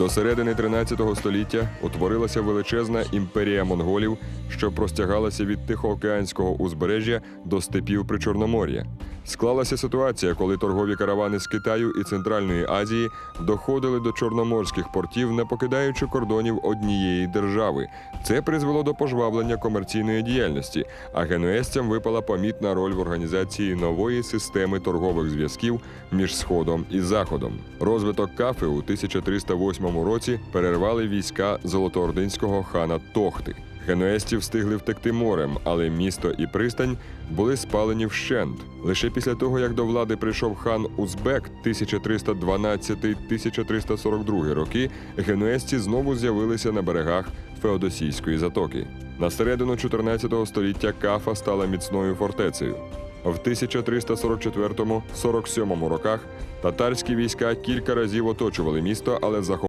До середини 13 століття утворилася величезна імперія монголів, що простягалася від Тихоокеанського узбережжя до степів Причорномор'я. Склалася ситуація, коли торгові каравани з Китаю і Центральної Азії доходили до чорноморських портів, не покидаючи кордонів однієї держави. Це призвело до пожвавлення комерційної діяльності, а генуезцям випала помітна роль в організації нової системи торгових зв'язків між Сходом і Заходом. Розвиток кафи у 1308 році перервали війська золотоординського хана Тохти. Генуезці встигли втекти морем, але місто і пристань були спалені вщент. Лише після того, як до влади прийшов хан Узбек 1312-1342 роки, генуезці знову з'явилися на берегах Феодосійської затоки. На середину 14 століття Кафа стала міцною фортецею. В 1344-47 роках татарські війська кілька разів оточували місто, але захопили